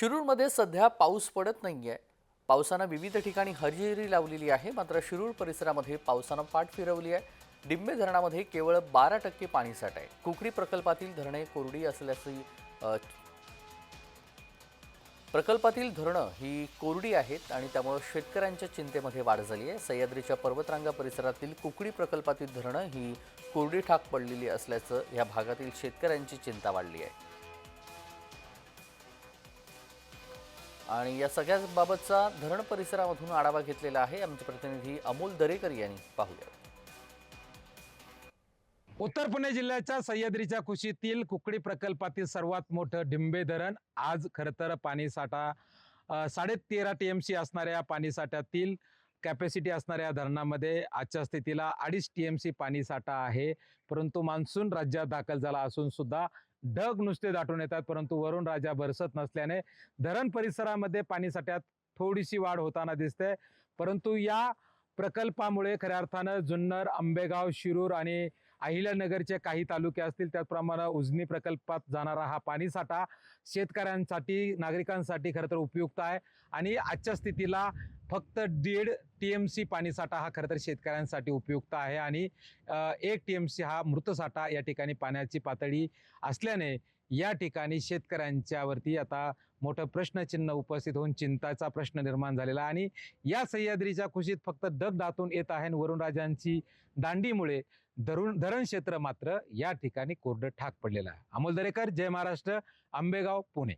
शिरूरमध्ये सध्या पाऊस पडत नाही आहे पावसानं विविध ठिकाणी हजेरी लावलेली आहे. मात्र शिरूर परिसरामध्ये पावसानं पाठ फिरवली आहे. डिंबे धरणामध्ये केवळ बारा टक्के पाणीसाठा आहे. कुकडी प्रकल्पातील धरणे कोरडी असल्याची प्रकल्पातील धरणं ही कोरडी आहेत आणि त्यामुळं शेतकऱ्यांच्या चिंतेमध्ये वाढ झाली आहे. सह्याद्रीच्या पर्वतरांगा परिसरातील कुकडी प्रकल्पातील धरणं ही कोरडी ठाक पडलेली असल्याचं या भागातील शेतकऱ्यांची चिंता वाढली आहे. आणि या सगळ्या बाबतचा धरण परिसरामधून आढावा घेतलेला आहे आमचे प्रतिनिधी अमोल दरेकर यांनी. पाहूया. उत्तर पुणे जिल्ह्याच्या सह्याद्रीच्या कुशीतील कुकडी प्रकल्पातील सर्वात मोठं डिंबे धरण आज खरं तर पाणीसाठा साडेतेरा टी एम सी असणाऱ्या पाणीसाठ्यातील कॅपॅसिटी असणाऱ्या धरणामध्ये आजच्या स्थितीला अडीच टी एम सी पाणीसाठा आहे. परंतु मान्सून राज्यात दाखल झाला असून सुद्धा ढग नुसते दाटून येतात. परंतु वरून राजा बरसत नसल्याने धरण परिसरामध्ये पाणीसाठ्यात थोडीशी वाढ होताना दिसते. परंतु या प्रकल्पामुळे खऱ्या अर्थानं जुन्नर आंबेगाव शिरूर आणि अहिल्यानगरचे काही तालुके असतील त्याचप्रमाणे उजनी प्रकल्पात जाणारा हा पाणीसाठा शेतकऱ्यांसाठी नागरिकांसाठी खरं तर उपयुक्त आहे. आणि आजच्या स्थितीला फक्त दीड टी एम सी पाणीसाठा हा खरं तर शेतकऱ्यांसाठी उपयुक्त आहे. आणि एक टी एम सी हा मृतसाठा या ठिकाणी पाण्याची पातळी असल्याने या ठिकाणी शेतकऱ्यांच्यावरती आता मोठं प्रश्नचिन्ह उपस्थित होऊन चिंताचा प्रश्न निर्माण झालेला आणि या सह्याद्रीच्या कुशीत फक्त दग दातून येत आहे वरुणराजांची दांडीमुळे धरुण धरण क्षेत्र मात्र या ठिकाणी कोरडं ठाक पडलेलं आहे. अमोल दरेकर जय महाराष्ट्र आंबेगाव पुणे.